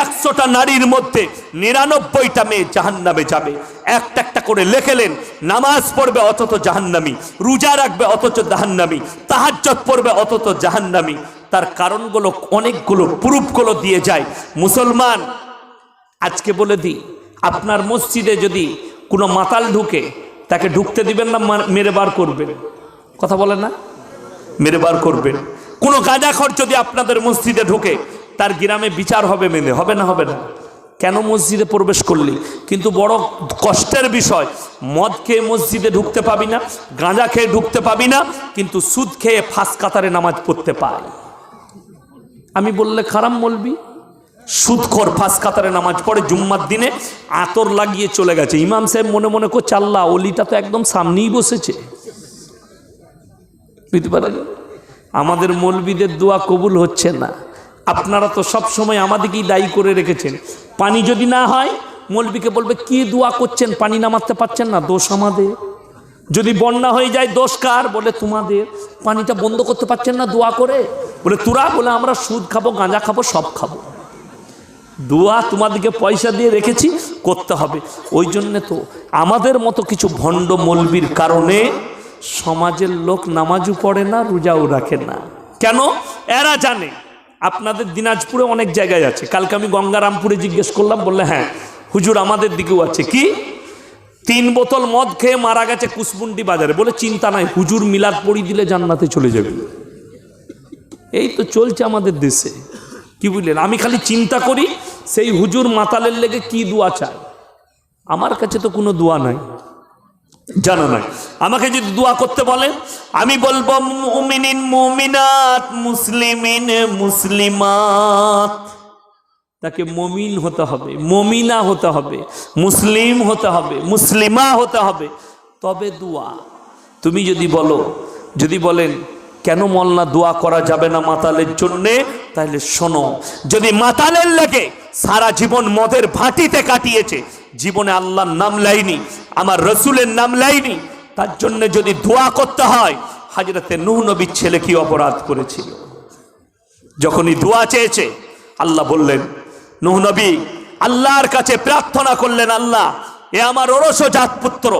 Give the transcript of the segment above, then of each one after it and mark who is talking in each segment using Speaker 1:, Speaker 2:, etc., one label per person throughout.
Speaker 1: একশোটা নারীর মধ্যে নিরানব্বইটা মেয়ে জাহান্নামে যাবে। একটা একটা করে লেখেলেন নামাজ পড়বে অথচ জাহান্নামি, রোজা রাখবে অথচ জাহান্নামি তাহাজ্জত পড়বে অথচ জাহান্নামি। তার কারণগুলো অনেকগুলো প্রুফগুলো দিয়ে যায়। মুসলমান, আজকে বলে দিই, আপনার মসজিদে যদি কোনো মাতাল ঢুকে, তাকে ঢুকতে দিবেন না মেরে বার করবেন। কথা বলেন না? মেরে বার করবেন। কোনো গাঁজাখর যদি আপনাদের মসজিদে ঢোকে তার গ্রামে বিচার হবে মেনে, হবে না হবে না। কেন মসজিদে প্রবেশ করলি? কিন্তু বড় কষ্টের বিষয়, মদ খেয়ে মসজিদে ঢুকতে পাবি না, গাঁজা খেয়ে ঢুকতে পাবি না, কিন্তু সুদ খেয়ে ফাঁস কাতারে নামাজ পড়তে পায় আমি বললে খারাপ বলবি? সুদখোর ফাঁস কাতারে নামাজ পড়ে, জুম্মার দিনে আতর লাগিয়ে চলে গেছে। ইমাম সাহেব মনে মনে করছে, আল্লাহ, অলিটা তো একদম সামনেই বসেছে। বুঝতে পারেন আমাদের মৌলবিদের দোয়া কবুল হচ্ছে না। আপনারা তো সব সময় আমাদেরকেই দায়ী করে রেখেছেন। পানি যদি না হয় মৌলবিকে বলবে, কি দোয়া করছেন? পানি নামাতে পারছেন না, দোষ আমাদের। যদি বন্যা হয়ে যায়, দোষ কার? বলে তোমাদের। পানিটা বন্ধ করতে পারছেন না, দোয়া করে? বলে, তোরা বলে, আমরা সুদ খাব, গাঁজা খাব, সব খাব। দোয়া তোমাদেরকে পয়সা দিয়ে রেখেছি, করতে হবে। ওই জন্যে তো আমাদের মতো কিছু ভণ্ড মলবির কারণে সমাজের লোক নামাজও পড়ে না, রোজাও রাখে না। কেন? এরা জানে। আপনাদের দিনাজপুরে অনেক জায়গায় আছে। কালকে আমি গঙ্গারামপুরে জিজ্ঞেস করলাম, বললে হ্যাঁ হুজুর আমাদের দিকেও আছে। কি? তিন বোতল মদ খেয়ে মারা গেছে কুসবুন্ডি বাজারে। বলে, চিন্তা নাই, হুজুর মিলাদ পড়ি দিলে জান্নাতে চলে যাবে। এই তো চলছে আমাদের দেশে। কি বুঝলেন? আমি খালি চিন্তা করি, সেই হুজুর মাতালের লেগে কি দোয়া চায়? আমার কাছে তো কোনো দোয়া নাই। জানা নাই আমাকে যদি দোয়া করতে বলে, আমি বলব, মুমিনিন, মুমিনাত, মুসলিমিন, মুসলিমাত। তাকে মমিন হতে হবে, মমিনা হতে হবে, মুসলিম হতে হবে, মুসলিমা হতে হবে। তবে দোয়া। তুমি যদি বলো, যদি বলেন কেন মল্লা দোয়া করা যাবে না মাতালের জন্যে? তাহলে শোনো, যদি মাতালের লেগে সারা জীবন মদের ভাটিতে কাটিয়েছে, জীবনে আল্লাহর নাম লাইনি, আমার রসুলের নাম লাইনি, তার জন্য যদি দোয়া করতে হয়, হাজরতে নুহ নবীর ছেলে কি অপরাধ করেছিল? যখনই দোয়া চেয়েছে, আল্লাহ বললেন, নুহ নবী, আল্লাহর কাছে প্রার্থনা করলেন, আল্লাহ, এ আমার ওরস জাত পুত্র,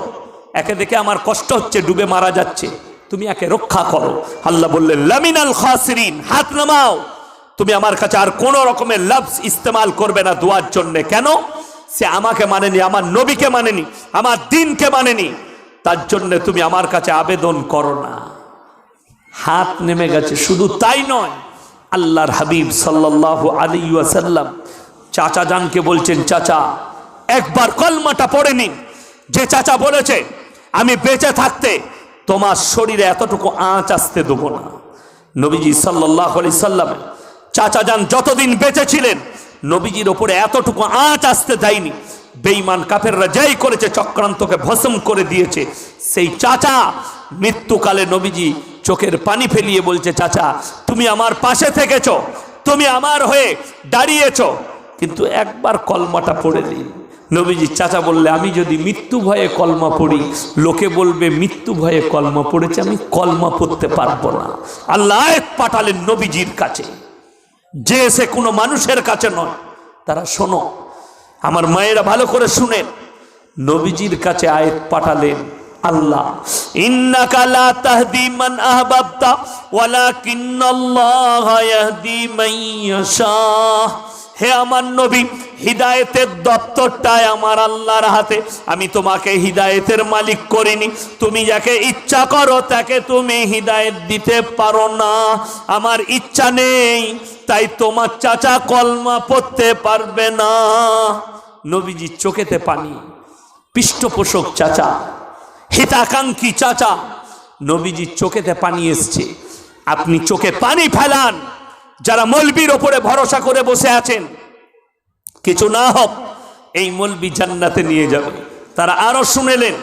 Speaker 1: একে দেখে আমার কষ্ট হচ্ছে, ডুবে মারা যাচ্ছে। তুমি একে রক্ষা করো। আল্লাহ বললেন, লামিনাল খাসিরিন, হাত নামাও। তুমি আমার কাছে আর কোন রকমের লফজ ইস্তেমাল করবে না দোয়ার জন্য। কেন? সে আমাকে মানেনি, আমার নবীকে মানেনি, আমার দিনকে মানেনি। তার জন্য তুমি আমার কাছে আবেদন করো না। হাত নেমে গেছে, শুধু তাই নয়, আল্লাহর হাবিব সাল্লাহ আলী ওয়াসাল্লাম চাচা জানকে বলছেন, চাচা, একবার কলমাটা পড়ে নিন। যে চাচা বলেছে, আমি বেঁচে থাকতে তোমার শরীরে এতটুকু আঁচ আসতে দেবো না। নবীজি সাল্লাহ আলি সাল্লাম, চাচা যান, যতদিন বেঁচে ছিলেন, নবীজির ওপরে এতটুকু আঁচ আসতে দেয়নি। বেঈমান কাফেররা যাই করেছে, চক্রান্তকে ভসম করে দিয়েছে। সেই চাচা, মৃত্যুকালে নবীজি চোখের পানি ফেলিয়ে বলছে, চাচা, তুমি আমার পাশে থেকেছ, তুমি আমার হয়ে দাঁড়িয়েছ। কিন্তু একবার কলমাটা পড়ে দিন নবীজি, চাচা বললে, আমি যদি মৃত্যু ভয়ে কলমা পড়ি, লোকে বলবে, মৃত্যু ভয়ে কলমা পড়েছে, আমি কলমা পড়তে পারব না। আল্লাহ পাঠালেন নবীজির কাছে। যে সে কোনো মানুষের কাছে নয়। তারা, শোনো, আমার মায়েরা ভালো করে শুনেন। নবীজির কাছে আয়াত পাঠালেন, আল্লাহ, ইন্নাকা লা তাহদি মান আহবাবতা, ওয়ালাকিন্নাল্লাহ ইয়াহদি মান ইয়াশা। হে আমার নবী, হিদায়েতের দপ্তরটায় আমার আল্লাহর হাতে। আমি তোমাকে হিদায়েতের মালিক করিনি। তুমি যাকে ইচ্ছা করো, তাকে তুমি হিদায়েত দিতে পারো না। আমার ইচ্ছা নেই, তাই তোমার চাচা কলমা পড়তে পারবে না। নবীজি চোখেতে পানি। পৃষ্ঠপোষক চাচা, হিতাকাঙ্ক্ষী চাচা, নবীজির চোখেতে পানি এসছে। আপনি চোখে পানি ফেলান। যারা মলবির ওপরে ভরসা করে বসে আছেন, কিছু না হোক, এই মলবি জান্নাতে নিয়ে যাবে। তারা আরও শুনেলেন,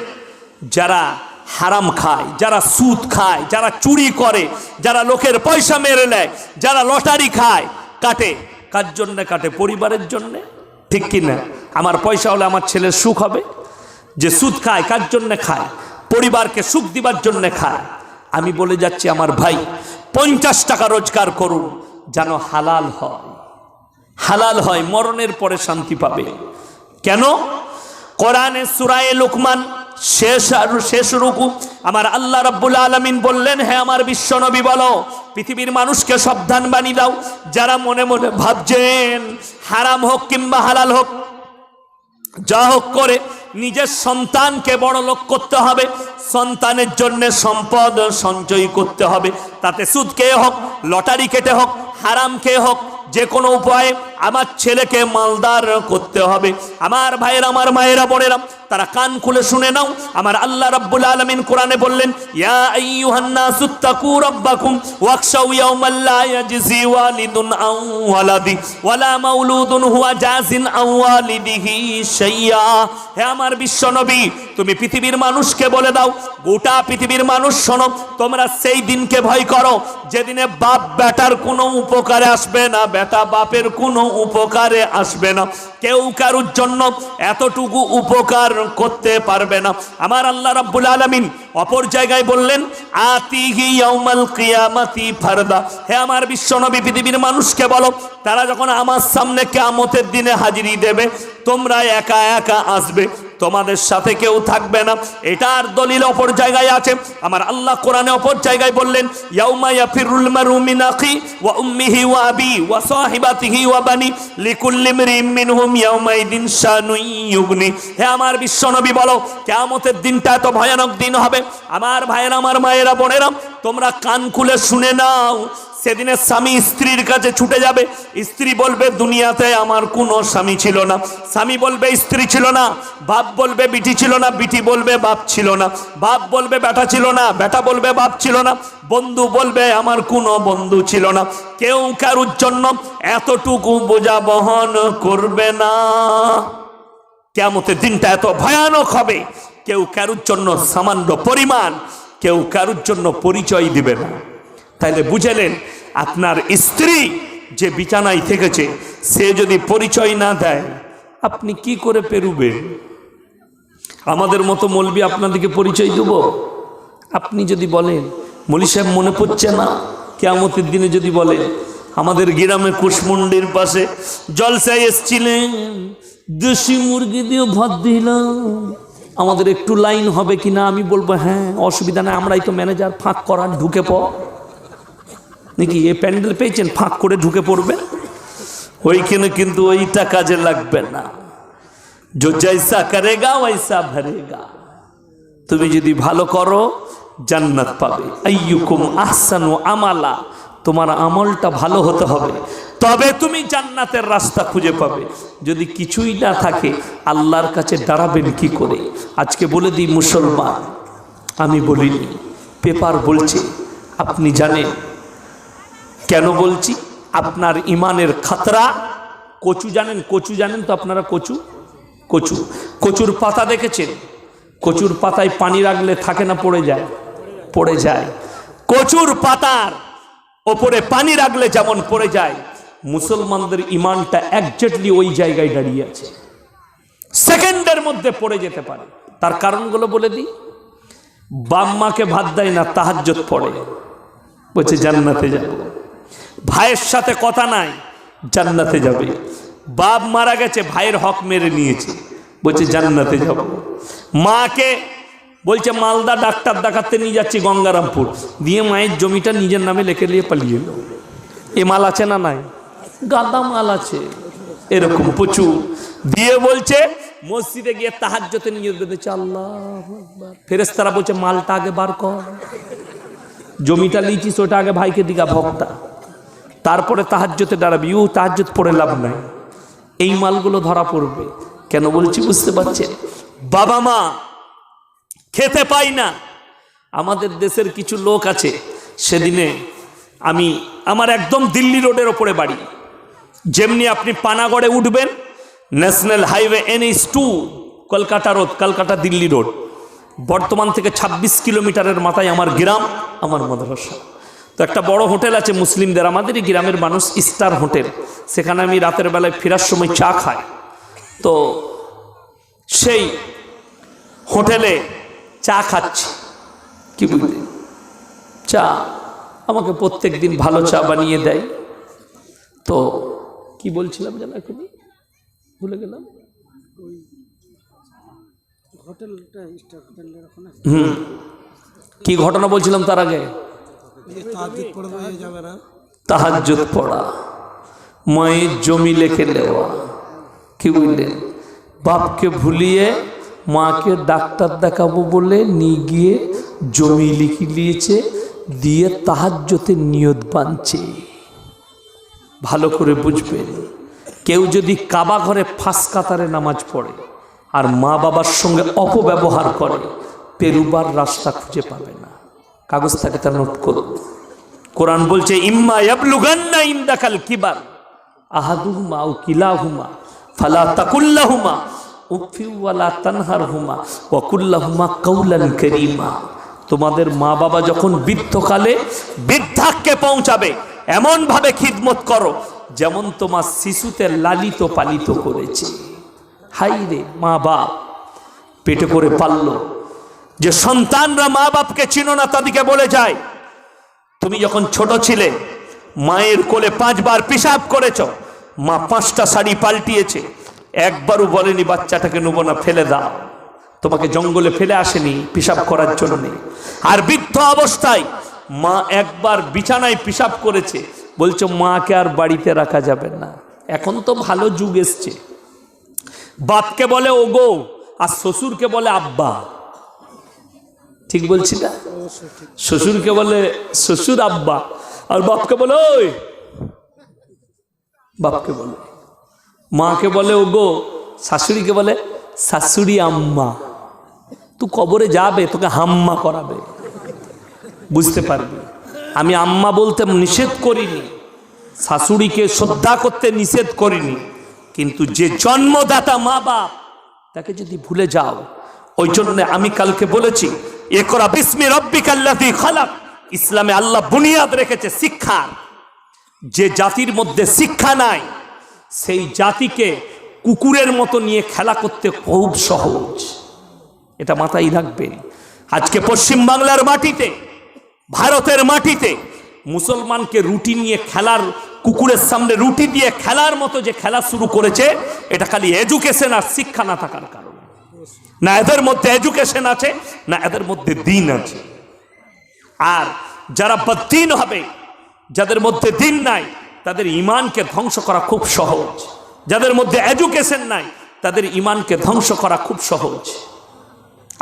Speaker 1: যারা হারাম খায়, যারা সুদ খায়, যারা চুরি করে, যারা লোকের পয়সা মেরে নেয়, যারা লটারি খায়, কাটে। কার জন্য কাটে? পরিবারের জন্যে? ঠিক কি না? আমার পয়সা হলে আমার ছেলের সুখ হবে? যে সুদ খায়, কার জন্যে খায়? পরিবারকে সুখ দিবার জন্যে খায়। আমি বলে যাচ্ছি, আমার ভাই, পঞ্চাশ টাকা রোজগার করুন। যেন হালাল হয়। হালাল হয়, মরণের পরে শান্তি পাবে। কেন? কোরআনে সুরায়ে লোকমান শেষ আর শেষ রুকু। আমার আল্লাহ রাব্বুল আলামিন বললেন হ্যাঁ আমার বিশ্বনবী, বলো, পৃথিবীর মানুষকে সাবধান বানিয়ে দাও। যারা মনে মনে ভাবছেন, হারাম হোক কিংবা হালাল হোক যা হোক করে নিজের সন্তানকে বড় লোক করতে হবে, সন্তানের জন্য সম্পদ সঞ্চয় করতে হবে। তাতে সুদ খেয়ে হোক, লটারি কেটে হোক, হারাম খেয়ে হোক যে কোনো উপায়ে আমার ছেলেকে মালদার করতে হবে। আমার ভাইয়ের, আমার মায়েরা, বোনেরা, তারা কান খুলে শুনে নাও। আমার আল্লাহ রাব্বুল আলামিন কোরআনে বললেন, ইয়া আইয়ুহান নাসু তাকু রাব্বাকুম ওয়াখশাউ ইয়াওমান লা ইয়াজজি ওয়ালিদুন আন ওয়ালাদি ওয়ালা মাউলুদুন হুয়া জাজিন আন ওয়ালিদিহি শাইয়া। হে আমার বিশ্বনবী, তুমি পৃথিবীর মানুষকে বলে দাও, গোটা পৃথিবীর মানুষ শোনো, তোমরা সেই দিনকে ভয় করো, যেদিনে বাপ বেটার কোনো উপকারে আসবে না বেটা বাপের কোনো উপকারে আসবে না। কেউ কারুর জন্য এতটুকু উপকার করতে পারবে না। আমার আল্লাহ রাব্বুল আলামিন অপর জায়গায় বললেন কিয়ামাতি ফারদা। হে আমার বিশ্বনবী, পৃথিবীর মানুষকে বলো, তারা যখন আমার সামনে কিয়ামতের দিনে হাজিরি দেবে, তোমরা একা একা আসবে। তোমাদের সাথে কেউ থাকবে না। এটার দলিল অপর জায়গায় আছে। আমার আল্লাহ কোরআনে অপর জায়গায় বললেন, ইয়াউমা ফিরুল মারু মিন আখি ওয়া উম্মিহি ওয়া আবি ওয়া সাহিবাতিহি ওয়া বানি লিকুল্লি ইমরিম মিনহুম ইয়াউমাইদিন শানুন ইউগনি। হে আমার বিশ্বনবী বলো, কিয়ামতের দিনটা এত ভয়ানক দিন হবে? আমার ভাইয়েরা, আমার মায়েরা, বোনেরা, তোমরা কান খুলে শুনে নাও। সেদিনে স্বামী স্ত্রীর কাছে ছুটে যাবে। স্ত্রী বলবে, দুনিয়াতে আমার কোনো স্বামী ছিল না। স্বামী বলবে, স্ত্রী ছিল না। বাপ বলবে, বিটি ছিল না। বিটি বলবে, বাপ ছিল না। বাপ বলবে, বেটা ছিল না। বেটা বলবে, বাপ ছিল না। বন্ধু বলবে, আমার কোনো বন্ধু ছিল না। কেউ কারুর জন্য এতটুকু বোঝা বহন করবে না। কেমতের দিনটা এত ভয়ানক হবে। কেউ কারুর জন্য সামান্য পরিমাণ, কেউ কারুর জন্য পরিচয় দিবে না। তাইলে বুঝেলেন আপনার স্ত্রী যে বিছানায় থেকেছে, সে যদি পরিচয় না দেয়, আপনি কি করে পেরুবেন? আমাদের মতো মলবি আপনাদেরকে পরিচয় দেব? আপনি যদি বলেন, মলি সাহেব মনে পড়ছে না? কেয়ামতের দিনে যদি বলেন, আমাদের গ্রামে কুশমুন্ডির পাশে জলসায় এসছিলেন, দেশি মুরগি দিয়ে ভাত দিলাম। আমাদের একটু লাইন হবে কি না আমি বলব হ্যাঁ অসুবিধা নেই, আমরাই তো ম্যানেজার, ফাঁক করার ঢুকে পড়। নাকি এ প্যান্ডেল পেয়েছেন? ফাঁক করে ঢুকে পড়বেন? ওইখানে কিন্তু ওইটা কাজে লাগবে না। জো জৈসা করেগা ওইসা ভরেগা। তুমি যদি ভালো করো, জান্নাত পাবে। আইয়ুকুম আহসানু আমালা। তোমার আমলটা ভালো হতে হবে। তবে তুমি জান্নাতের রাস্তা খুঁজে পাবে। যদি কিছুই না থাকে, আল্লাহর কাছে দাঁড়াবেন কি করে? আজকে বলে দিই, মুসলমান, আমি বলিনি। পেপার বলছে, আপনি জানেন কেন বলছি? আপনার ইমানের খাতরা। কচু জানেন? কচু জানেন তো আপনারা কচু? কচু। কচুর পাতা দেখেছেন? কচুর পাতায় পানি রাখলে থাকে না, পড়ে যায়? পড়ে যায়। কচুর পাতার ওপরে পানি রাখলে যেমন পড়ে যায়, মুসলমানদের ইমানটা একজাক্টলি ওই জায়গায় দাঁড়িয়ে আছে। সেকেন্ডের মধ্যে পড়ে যেতে পারে। তার কারণগুলো বলে দিই। বাম্মাকে ভাত দেয় না তাহাজ্জত পড়ে। বলছে, জান্নাতে যাব। ভাইয়ের সাথে কথা নাই, জান্নাতে যাবে। বাপ মারা গেছে, ভাইয়ের হক মেরে নিয়েছে। বলছে, জান্নাতে যাব। মাকে বলছে, মালদা ডাক্তার দেখাতে নিয়ে যাচ্ছি গঙ্গারামপুর। দিয়ে মায়ের জমিটা নিজের নামে লিখে নিয়ে পালিয়ে এলো। এ মাল আছে না নাই? গাদা মাল আছে। এরকম প্রচুর। দিয়ে বলছে, মসজিদে গিয়ে তাহাজ্জতে নিয়ে বেঁধেছে আল্লাহ ফেরেস্তারা বলছে, মালটা আগে বার কর। জমিটা লিচিস ওটা আগে ভাইকে দিগা, ভক্তা। তারপরে তাহাজ্জতে দাঁড়াবি ও তাহাজ্জত পড়ে লাভ নাই। এই মালগুলো ধরা পড়বে। কেন বলছি বুঝতে পারছেন? বাবা মা, খেতে পাই না। আমাদের দেশের কিছু লোক আছে, সেদিনে আমি আমার একদম দিল্লি রোডের ওপরে বাড়ি। যেমনি আপনি পানাগড়ে উঠবেন, national highway NH two, Kolkata road, Kolkata Delhi road. বর্তমান থেকে ২৬ কিলোমিটারের মাথায় আমার গ্রাম, আমার মাদ্রাসা। তো একটা বড় হোটেল আছে মুসলিমদের আমাদেরই গ্রামের মানুষ স্টার হোটেল। সেখানে আমি রাতের বেলায় ফেরার সময় চা খাই। তো সেই হোটেলে চা খাচ্ছি। কি বুঝলি চা আমাকে প্রত্যেক দিন ভালো চা বানিয়ে দেয়। তো কি বলছিলাম যেন এখনই ভুলে গেলাম। হুম। কি ঘটনা বলছিলাম তার আগে?
Speaker 2: তাহাজুদ
Speaker 1: পড়া। মায়ের জমি লেখে নেওয়া। কি বুঝলেন বাপকে ভুলিয়ে মাকে ডাক্তার দেখাবো বলে নিয়ে গিয়ে জমি লিখে নিয়েছে, দিয়ে তাহাজ্জতে নিয়ত বানছে। ভালো করে বুঝবেন, কেউ যদি কাবা ঘরে ফাঁস কাতারে নামাজ পড়ে আর মা বাবার সঙ্গে অপব্যবহার করে, পেরুবার রাস্তা খুঁজে পাবে না। কাগজটাকে তার নোট করুন কোরআন বলছে, ইম্মা ইয়াবলুগান্না ইনদাকাল কিবার, আহাদুহুমা আও কিলাহুমা, ফালা তাকুল্লাহুমা উফি ওয়ালা তানহারহুমা, ওয়া কুল্লাহুমা কাউলান কারীমা। তোমাদের মা বাবা যখন বৃদ্ধকালে বৃদ্ধাক্যে পৌঁছাবে এমন ভাবে খিদমত করো যেমন তোমার শিশুতে লালিত পালিত করেছে। হাই রে মা বাপ পেটে করে পারল যে সন্তানরা মা বাপকে চিনো না, তাদেরকে বলে যায়, তুমি যখন ছোট ছিলে, মায়ের কোলে পাঁচবার পিসাব করেছ, মা পাঁচটা শাড়ি পাল্টিয়েছে। একবারও বলেনি, বাচ্চাটাকে নেব না, ফেলে দাও। তোমাকে জঙ্গলে ফেলে আসেনি পিসাব করার জন্য। আর বৃদ্ধ অবস্থায় মা একবার বিছানায় পিসাব করেছে। বলছো, মাকে আর বাড়িতে রাখা যাবে না। এখন তো ভালো যুগ এসছে। বাপকে বলে, ওগো। আর শ্বশুরকে বলে, আব্বা। ঠিক বলছি না? শ্বশুরকে বলে, শ্বশুর আব্বা। আর বাপকে বলে, ওই। বাপকে বলে। মাকে বলে ও গো শাশুড়িকে বলে, শাশুড়ি আম্মা। তুই কবরে যাবে, তোকে হাম্মা করাবে। বুঝতে পারবি। আমি আম্মা বলতে নিষেধ করিনি। শাশুড়িকে শ্রদ্ধা করতে নিষেধ করিনি। কিন্তু যে জন্মদাতা মা বাপ তাকে যদি ভুলে যাও, ওই জন্য আমি কালকে বলেছি একরা বিস্মি রব্বিকাল্লাতি খালাক। ইসলামে আল্লাহ বুনিয়াদ রেখেছে শিক্ষার। যে জাতির মধ্যে শিক্ষা নাই, সেই জাতিকে কুকুরের মতো নিয়ে খেলা করতে খুব সহজ। এটা মাথায় রাখবেন। আজকে পশ্চিম বাংলার মাটিতে, ভারতের মাটিতে মুসলমানকে রুটি নিয়ে খেলার, কুকুরের সামনে রুটি দিয়ে খেলার মতো যে খেলা শুরু করেছে, এটা খালি এডুকেশন আর শিক্ষা না থাকার কারণে। না এদের মধ্যে এডুকেশন আছে, না এদের মধ্যে দিন আছে। আর যারা বদ্দিন হবে, যাদের মধ্যে দিন নাই, তাদের ইমানকে ধ্বংস করা খুব সহজ। যাদের মধ্যে এডুকেশন নাই, তাদের ইমানকে ধ্বংস করা খুব সহজ।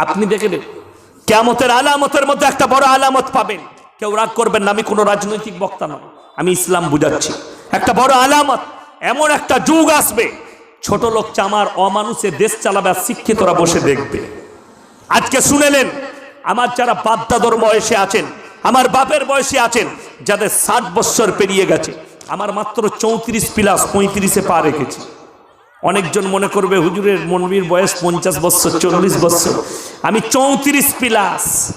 Speaker 1: আপনি দেখেন কেমতের আলামতের মধ্যে একটা বড় আলামত পাবেন। কেউ রাগ করবেন না, আমি কোনো রাজনৈতিক বক্তা নয় আমি ইসলাম বুঝাচ্ছি। একটা বড় আলামত, এমন একটা যুগ আসবে ছোট লোক চামার অমানুষে দেশ চালাবে, শিক্ষিতরা বসে দেখবে। আজকে শুনেলেন, আমার যারা বাপদাদর বয়সে আছেন, আমার বাপের বয়সে আছেন, যাদের ষাট বৎসর পেরিয়ে গেছে, আমার মাত্র চৌত্রিশ প্লাস পঁয়ত্রিশে পা রেখেছি। অনেকজন মনে করবে, হুজুরের মনবীর বয়স পঞ্চাশ বৎসর, চল্লিশ বৎসর। আমি চৌত্রিশ প্লাস।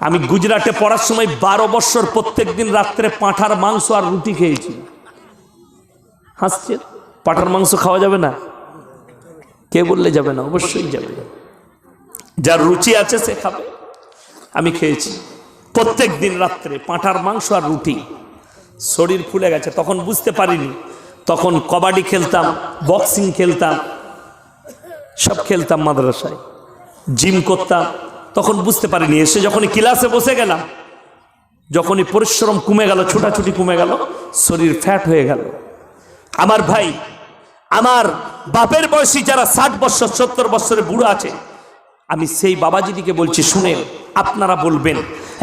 Speaker 1: আমি গুজরাটে পড়ার সময় বারো বৎসর প্রত্যেক দিন রাত্রে পাঁঠার মাংস আর রুটি খেয়েছি। হাসছে পাঁঠার মাংস খাওয়া যাবে না? কে বললে যাবে না? অবশ্যই যাবে। যার রুচি আছে সে খাবে। আমি খেয়েছি। প্রত্যেক দিন রাত্রে পাঁঠার মাংস আর রুটি। শরীর ফুলে গেছে। তখন বুঝতে পারিনি। তখন কবাডি খেলতাম, বক্সিং খেলতাম, সব খেলতাম মাদ্রাসায়। জিম করতাম। তখন বুঝতে পারিনি। এসে যখনই ক্লাসে বসে গেলাম, যখনই পরিশ্রম কমে গেল, ছোটাছুটি কমে গেল, শরীর ফ্যাট হয়ে গেল। আমার ভাই, আমার বাপের বয়সী যারা ষাট বছর, সত্তর বছরের বুড়ো আছে, আমি সেই বাবাজিদিকে বলছি শুনে আপনারা বলবেন।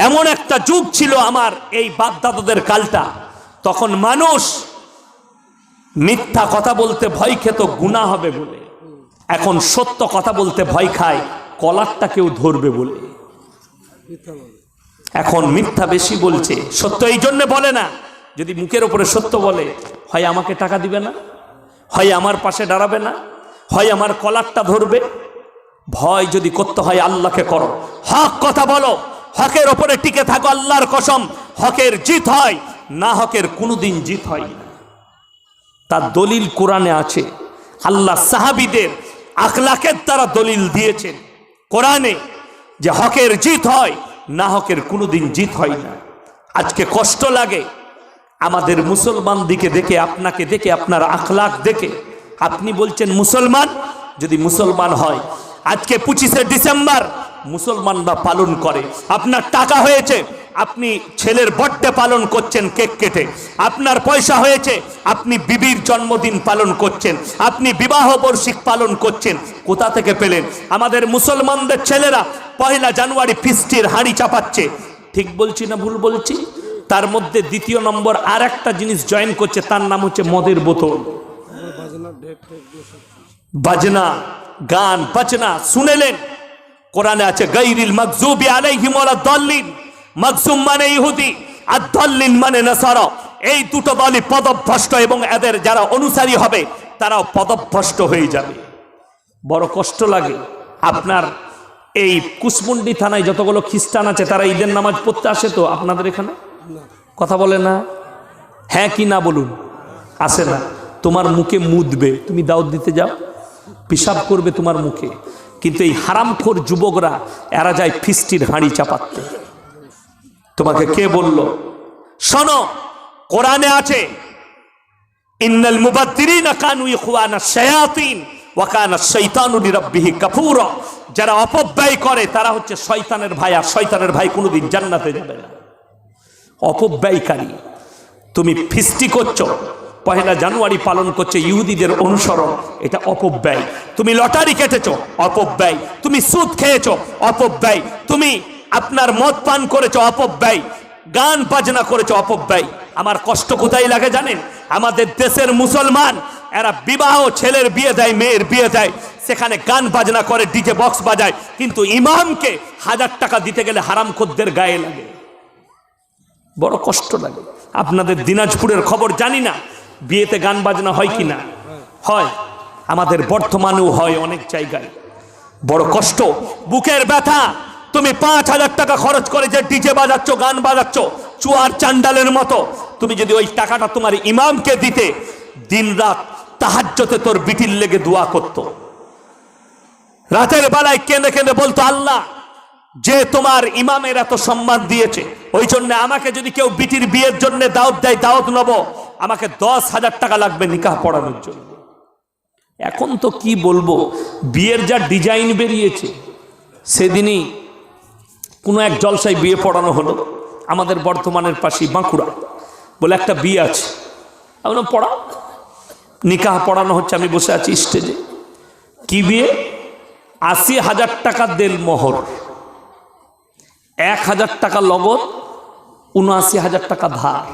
Speaker 1: এমন একটা যুগ ছিল আমার এই বাপদাদাদের কালটা। তখন মানুষ মিথ্যা কথা বলতে ভয় খেত গুণা হবে বলে। এখন সত্য কথা বলতে ভয় খায়, কলারটা কেউ ধরবে বলে। এখন মিথ্যা বেশি বলছে, সত্য এই জন্য বলে না। যদি মুখের ওপরে সত্য বলে হয় আমাকে টাকা দিবে না? হয় আমার পাশে দাঁড়াবে না? হয় আমার কলারটা ধরবে? ভয় যদি করতে হয় আল্লাহকে করো। হক কথা বলো। হকের ওপরে টিকে থাকো আল্লাহর কসম। হকের জিত হয়, না হকের কোনোদিন জিত হয় তার দলিল কোরআনে আছে। আল্লাহ সাহাবিদের আখলাকের দ্বারা দলিল দিয়েছেন কোরআনে যে হকের জিত হয়, না হকের কোনোদিন জিত হয় না। আজকে কষ্ট লাগে। আমাদের মুসলমান দিকে দেখে, আপনাকে দেখে, আপনার আখলাক দেখে। আপনি বলছেন, মুসলমান? যদি মুসলমান হয়, আজকে পঁচিশে ডিসেম্বর, মুসলমানরা পালন করে। আপনার টাকা হয়েছে, আপনি ছেলের বর্থডে পালন করছেন কেক কেটে। আপনার পয়সা হয়েছে, আপনি বিবির জন্মদিন পালন করছেন। আপনি বিবাহ বার্ষিক পালন করছেন। কোথা থেকে পেলেন? আমাদের মুসলমানদের ছেলেরা পয়লা জানুয়ারি ফিস্টির হাঁড়ি চাপাচ্ছে। ঠিক বলছি না ভুল বলছি? তার মধ্যে দ্বিতীয় নম্বর আর একটা জিনিস জয়েন করছে, তার নাম হচ্ছে মদের বোতল।
Speaker 2: বাজনা,
Speaker 1: গান, বাজনা, শুনেলেন। কোরআনে আছে গাইরিল মাকজুবি আলাইহিম দাল্লিন। মাকজুম মানে ইহুদি, আর দাল্লিন মানে নাসারা। এই দুটো দলই পদভ্রষ্ট এবং এদের যারা অনুসারী হবে, তারাও পদভ্রষ্ট হয়ে যাবে। বড় কষ্ট লাগে। আপনার এই কুসমুন্ডি থানায় যতগুলো খ্রিস্টান আছে, তারা ঈদের নামাজ পড়তে আসে তো আপনাদের এখানে? কথা বলে না? হ্যাঁ কি না বলুন। আসে না। তোমার মুখে মুদবে। তুমি দাওয়াত দিতে যাও। পেশাব করবে তোমার মুখে। কিন্তু এই হারামখোর যুবকরা, এরা যায় ফিস্টির হাঁড়ি চাপাতে। তোমাকে কে বলল? শোনো, কোরআনে আছে যারা অপব্যয় করে, তারা হচ্ছে শয়তানের ভাই। আর শয়তানের ভাই কোনোদিন জান্নাতে যাবে না। অপব্যয়কারী। তুমি ফিস্টি করছ পহেলা জানুয়ারি পালন করছে ইহুদিদের অনুসরণ, এটা অপব্যয়। তুমি লটারি কেটেছ, অপব্যয়। তুমি সুদ খেয়েছ, অপব্যয়। তুমি আপনার মদ পান করেছ, অপব্যয়। গান বাজনা করেছ, অপব্যয়। আমার কষ্ট কোথায় লাগে জানেন? আমাদের দেশের মুসলমান, এরা বিবাহ, ছেলের বিয়ে দেয়, মেয়ের বিয়ে দেয়। সেখানে গান বাজনা করে, ডিজে বক্স বাজায়। কিন্তু ইমামকে হাজার টাকা দিতে গেলে হারাম খদ্দের গায়ে লাগে। বড় কষ্ট লাগে। আপনাদের দিনাজপুরের খবর জানি না, বিয়েতে গান বাজনা হয় কি না হয়, আমাদের বর্তমানেও হয় অনেক জায়গায়। বড় কষ্ট, বুকের ব্যথা, তুমি পাঁচ হাজার টাকা খরচ করে যে ডিজে বাজাচ্ছ, গান বাজাচ্ছ, চুয়ার চান্ডালের মতো, তুমি যদি ওই টাকাটা তোমার ইমামকে দিতে দিন রাত তাহাজ্যতে তোর বিটির লেগে দোয়া করতো। রাতের বেলায় কেঁদে কেঁদে বলতো, আল্লাহ যে তোমার ইমামের এত সম্মান দিয়েছে, ওই জন্য আমাকে যদি কেউ বিটির বিয়ের জন্য দাওয়াত দেয়, দাওয়াত নেব। আমাকে দশ হাজার টাকা লাগবে নিকাহ পড়ানোর জন্য। এখন তো কি বলব, বিয়ের যা ডিজাইন বেরিয়েছে, সেদিনই কোনো এক জলসায় বিয়ে পড়ানো হলো, আমাদের বর্তমানের পাশেই বাঁকুড়া বলে একটা বিয়ে আছে। আমি পড়া নিকাহ পড়ানো হচ্ছে, আমি বসে আছি স্টেজে কি বিয়ে? আশি হাজার টাকা দেল মোহর এক হাজার টাকা লগত উনআশি হাজার টাকা ধার।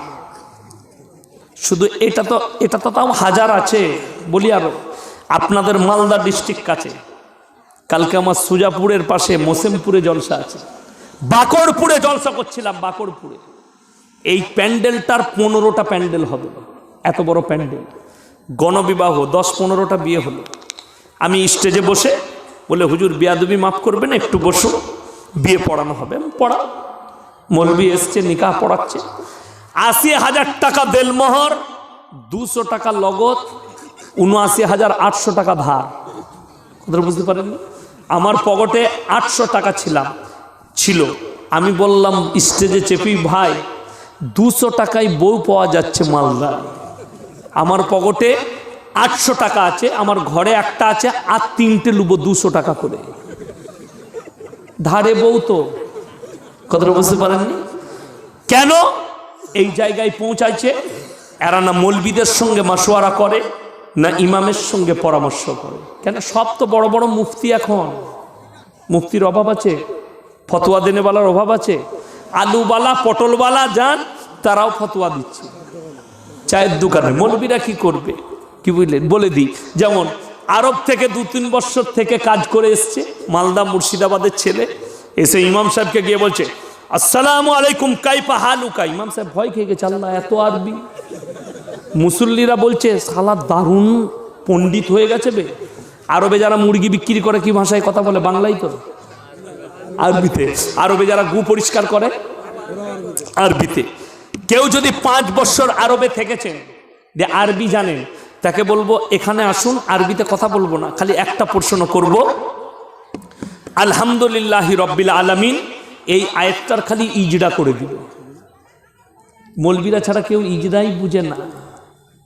Speaker 1: শুধু এটা তো এটা তো তাও হাজার আছে, বলি আরও। আপনাদের মালদা ডিস্ট্রিক্ট কাছে। কালকে আমার সুজাপুরের পাশে মোসেমপুরে জলসা আছে। বাকরপুরে জলসা করছিলাম বাকরপুরে এই প্যান্ডেলটার পনেরোটা প্যান্ডেল হবে। এত বড় প্যান্ডেল। গণবিবাহ, দশ পনেরোটা বিয়ে হলো। আমি স্টেজে বসে বলে, হুজুর, বিয়াদবি মাফ করবেন, একটু বসো বিয়ে পড়ানো হবে। পড়া মলবি এসছে, নিকাহ পড়াচ্ছে। আশি হাজার টাকা দেলমোহর, দুশো টাকা লগত উনআশি হাজার আটশো টাকা ধার। কথাটা বুঝতে পারেননি? আমার পকেটে আটশো টাকা ছিলাম, ছিল। আমি বললাম, স্টেজে চেপি ভাই, দুশো টাকায় বউ পাওয়া যাচ্ছে মালদা। আমার পকেটে আটশো টাকা আছে, আমার ঘরে একটা আছে, আর তিনটে লুবো দুশো টাকা করে। ধারে বউ তো। কথাটা বুঝতে পারেননি? কেন? এই জায়গায় পৌঁছাইছে, এরা না মলবিদের সঙ্গে মাসোয়ারা করে, না ইমামের সঙ্গে পরামর্শ করে। কেন? সব তো বড় বড় মুফতি এখন। মুফতির অভাব আছে, ফতোয়া দেনেওয়ালার অভাব আছে। আলুবালা পটলবালা যান, তারাও ফতোয়া দিচ্ছে। চায়ের দোকানে। মৌলবীরা কি করবে? কি বুঝলেন? বলে দিই। যেমন আরব থেকে দু তিন বছর থেকে কাজ করে এসছে, মালদা মুর্শিদাবাদের ছেলে। এসে ইমাম সাহেবকে গিয়ে বলছে, আসসালামু আলাইকুম কাইপা হালুকা? ইমাম সাহেব ভয় খেয়ে গেছে, আল্লাহ, এত আরবি? মুসল্লিরা বলছে সালা দারুণ পণ্ডিত হয়ে গেছে বে। আরবে যারা মুরগি বিক্রি করে কি ভাষায় কথা বলে? বাংলাই তো? আরবিতে। আরবে যারা গু পরিষ্কার করে? আরবিতে। কেউ যদি পাঁচ বছর আরবে থেকেছেন, যে আরবি জানেন তাকে বলব, এখানে আসুন, আরবিতে কথা বলব না, খালি একটা প্রশ্ন করব। আলহামদুলিল্লাহ রব্বিল আলামিন, এই আয়াতটার খালি ইজরা করে দিল। মলবিরা ছাড়া কেউ ইজরাই বুঝে না।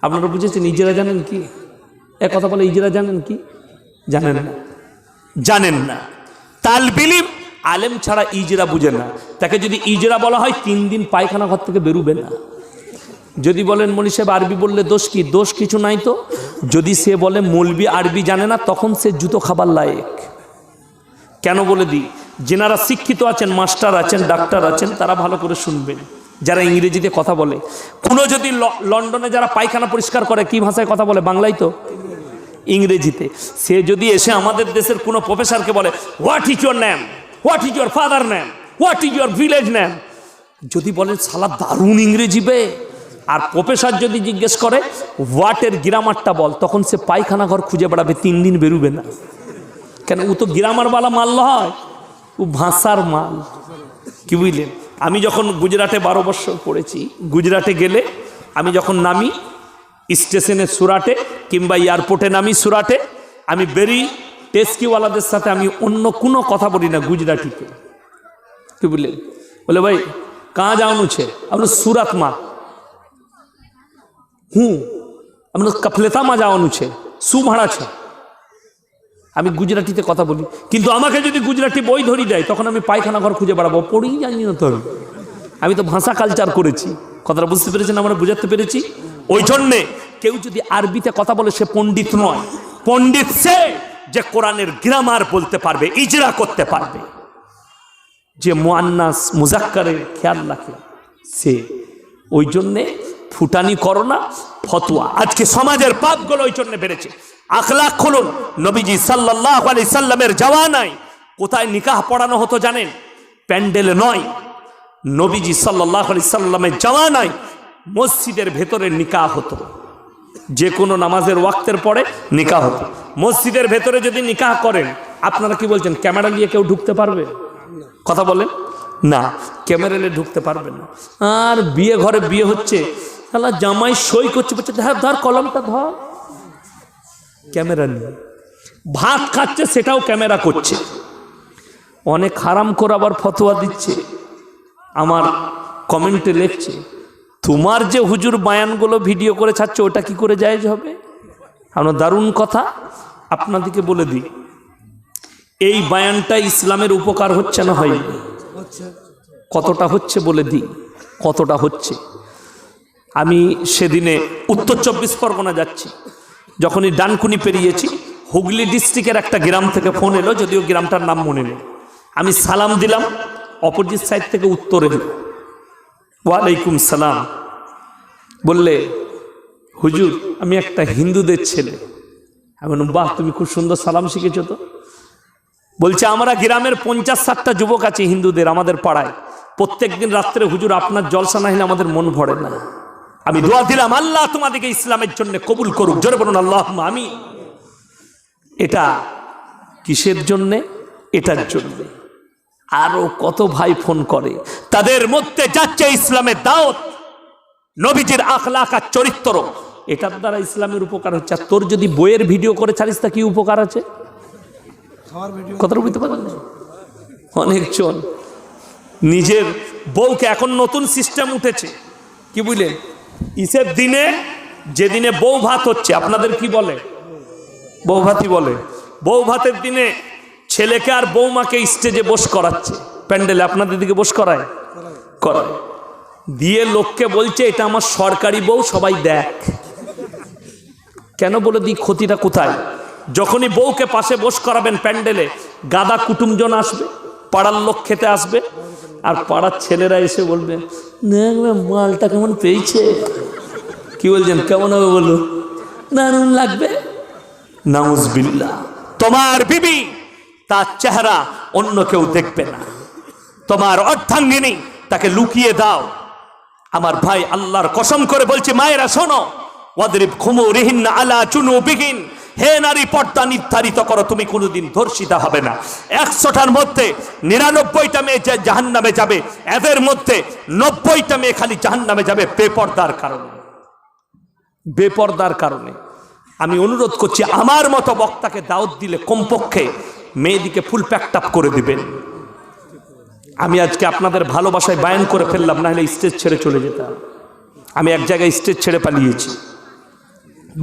Speaker 1: আপনারা বুঝেছেন, ইজরা জানেন কি? এক কথা বলে, ইজরা জানেন কি? জানেন না। জানেন না। তালবিলিম আলেম ছাড়া ইজরা বুঝে না। তাকে যদি ইজরা বলা হয়, তিন দিন পায়খানা ঘর থেকে বেরুবে না। যদি বলেন মনি সাহেব, আরবি বললে দোষ কি? দোষ কিছু নাই তো। যদি সে বলে, মলবি আরবি জানে না, তখন সে জুতো খাবার লায়েক। কেন বলে দিই? যেনারা শিক্ষিত আছেন, মাস্টার আছেন, ডাক্তার আছেন, তারা ভালো করে শুনবেন। যারা ইংরেজিতে কথা বলে। কোনো যদি লন্ডনে যারা পায়খানা পরিষ্কার করে, কি ভাষায় কথা বলে? বাংলায় তো? ইংরেজিতে। সে যদি এসে আমাদের দেশের কোনো প্রফেসরকে বলে, what is your name what is your father name what is your village name যদি বলেন সালা দারুণ ইংরেজি বে। আর প্রফেসর যদি জিজ্ঞেস করে ওয়াটের গ্রামারটা বল? তখন সে পায়খানা ঘর খুঁজে বেড়াবে, তিন দিন বেরুবে না। কেন? ও তো গ্রামারওয়ালা মাল হয় ও ভাষার মাল। কি বুঝলেন? আমি যখন গুজরাটে বারো বছর পড়েছি, গুজরাটে গেলে আমি যখন নামি, স্টেশনে সুরাটে কিংবা এয়ারপোর্টে নামি সুরাটে, আমি বেরি, টেস্কিওয়ালাদের সাথে আমি অন্য কোনো কথা বলি না গুজরাটিতে। কি বুঝলেন? বলে, ভাই কাঁ যাওনুছে আপনার সুরাত মাল। હું আপনার કફલેતામાં જવાનું છે શું ભાડા છે আমি গুজরাটিতে কথা বলি কিন্তু আমাকে যদি গুজরাটি বই ধরি দেয় তখন আমি পায়খানা ঘর খুঁজে বেড়াবো পড়েই জানি না তো আমি আমি তো ভাষা কালচার করেছি কথাটা বুঝতে পেরেছেন আমরা বুঝাতে পেরেছি ওই জন্যে কেউ যদি আরবিতে কথা বলে সে পণ্ডিত নয় পণ্ডিত সে যে কোরআনের গ্রামার বলতে পারবে ইজরা করতে পারবে যে মোয়ান্নাস মুজাক্কারের খেয়াল রাখে সে ওই জন্যে ফুটানি করো না, ফতোয়া। আজকে সমাজের পাপগুলো ওই জন্য বেড়েছে। আখলাখ খুলুন, নবীজি সাল্লাহ আলি সাল্লামের যাওয়া নাই। কোথায় নিকাহ পড়ানো হতো জানেন? প্যান্ডেলে নয়। নবীজি সাল্লাহ আলি সাল্লামের যাওয়া নাই, মসজিদের ভেতরে নিকাহ হতো। যে কোনো নামাজের ওয়াক্তের পরে নিকাহ হতো। মসজিদের ভেতরে যদি নিকাহ করেন, আপনারা কি বলছেন, ক্যামেরা নিয়ে কেউ ঢুকতে পারবে? কথা বলেন? না, ক্যামেরা নিয়ে ঢুকতে পারবেন না। আর বিয়ে ঘরে বিয়ে হচ্ছে তাহলে জামাই সই করছে, বলছে, ধর ধর, কলমটা ধর। ক্যামেরা নিয়ে ভাত খাচ্ছে, সেটাও ক্যামেরা করছে। অনেক হারাম করে আবার ফতোয়া দিচ্ছে। আমার কমেন্টে লিখছে, তোমার যে হুজুর বায়ানগুলো ভিডিও করে ছাড়ছে, ওটা কি করে জায়েজ হবে? আমরা দারুণ কথা আপনাদেরকে বলে দিই, এই বায়ানটা ইসলামের উপকার হচ্ছে না হয় কতটা হচ্ছে বলে দিই, কতটা হচ্ছে? আমি সেদিনে উত্তর চব্বিশ পরগনা যাচ্ছি। যখনই ডানকুনি পেরিয়েছি, হুগলি ডিস্ট্রিক্টের একটা গ্রাম থেকে ফোন এলো, যদিও গ্রামটার নাম মনে নেই। আমি সালাম দিলাম, অপোজিট সাইড থেকে উত্তর এলো। ওয়ালাইকুম সালাম। বললে, হুজুর, আমি একটা হিন্দুদের ছেলে। আমি বাহ, তুমি খুব সুন্দর সালাম শিখেছো তো। বলছে, আমরা গ্রামের পঞ্চাশ ষাটটা যুবক আছে হিন্দুদের, আমাদের পাড়ায়। প্রত্যেক দিন রাত্রে হুজুর, আপনার জলসা না হলে আমাদের মন ভরে না। আমি দোয়া দিলাম আল্লাহ তোমাদেরকে ইসলামের জন্য কবুল করুক। জোরে বলুন আল্লাহ আমি এটা কিসের জন্যে? এটার জন্যে। আরও কত ভাই ফোন করে তাদের মধ্যে যাচ্ছে ইসলামের দাওয়াত নবীজির আখলাক আর চরিত্র। এটার দ্বারা ইসলামের উপকার হচ্ছে। আর তোর যদি বইয়ের ভিডিও করে ছাড়িস তা কি উপকার আছে? কথাটা বুঝতে পারেন অনেকজন নিজের বউকে এখন নতুন সিস্টেম উঠেছে। কি বুঝলেন? ইসের দিনে যেদিনে বউ ভাত হচ্ছে, আপনাদের কি বলে? বউ ভাতই বলে। বউ ভাতের দিনে ছেলেকে আর বৌমাকে স্টেজে বস করাচ্ছে। প্যান্ডেলে আপনাদের দিকে বস করায়? করায়। দিয়ে লোককে বলছে, এটা আমার সরকারি বউ, সবাই দেখ। কেন বলে দিই, ক্ষতিটা কোথায়? যখনই বউকে পাশে বস করাবেন প্যান্ডেলে, গাদা কুটুমজন আসবে, পাড়ার লোক খেতে আসবে, আর পাড়ার ছেলেরা এসে বলবে মালটা কেমন পেয়েছে? কি বলছেন? কেমন হবে বলো দারুণ লাগবে। নাউজবিল্লা তোমার বিবি, তার চেহারা অন্য কেউ দেখবে না। তোমার অর্ধাঙ্গিনী, তাকে লুকিয়ে দাও। আমার ভাই আল্লাহর কসম করে বলছি, মায়েরা, শোনো। ওয়াদরিব খুমু রিহিন আলা চুনু বিগিন হে নারী, পর্দা নির্ধারিত করো, তুমি কোনোদিন ধর্ষিতা হবে না। একশোটার মধ্যে নিরানব্বইটা মেয়ে যে জাহান নামে যাবে, এদের মধ্যে নব্বইটা মেয়ে খালি জাহান নামে যাবে, বেপর্দার কারণে। বেপর্দার কারণে। আমি অনুরোধ করছি, আমার মতো বক্তাকে দাওয়াত দিলে কমপক্ষে মেয়েদিকে ফুল প্যাকটাপ করে দিবেন। আমি আজকে আপনাদের ভালোবাসায় বায়ান করে ফেললাম না হলে স্টেজ ছেড়ে চলে যেতাম। আমি এক জায়গায় স্টেজ ছেড়ে পালিয়েছি।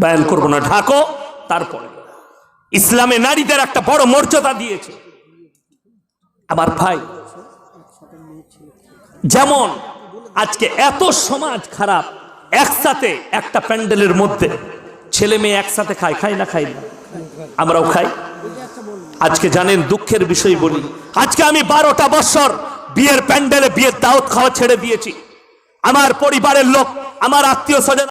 Speaker 1: বয়ান করব না। ঢাকো। তারপরে ইসলামে নারীদের একটা বড় মর্যাদা দিয়েছে। আমার ভাই, যেমন আজকে এত সমাজ খারাপ, একসাথে একটা প্যান্ডেলের মধ্যে ছেলে মেয়ে একসাথে খায় খাই না খাই না? আমরাও খাই। আজকে জানেন, দুঃখের বিষয় বলি, আজকে আমি বারোটা বছর বিয়ের প্যান্ডেলে বিয়ের দাওয়াত খাওয়া ছেড়ে দিয়েছি। আমার পরিবারের লোক, আমার আত্মীয় স্বজন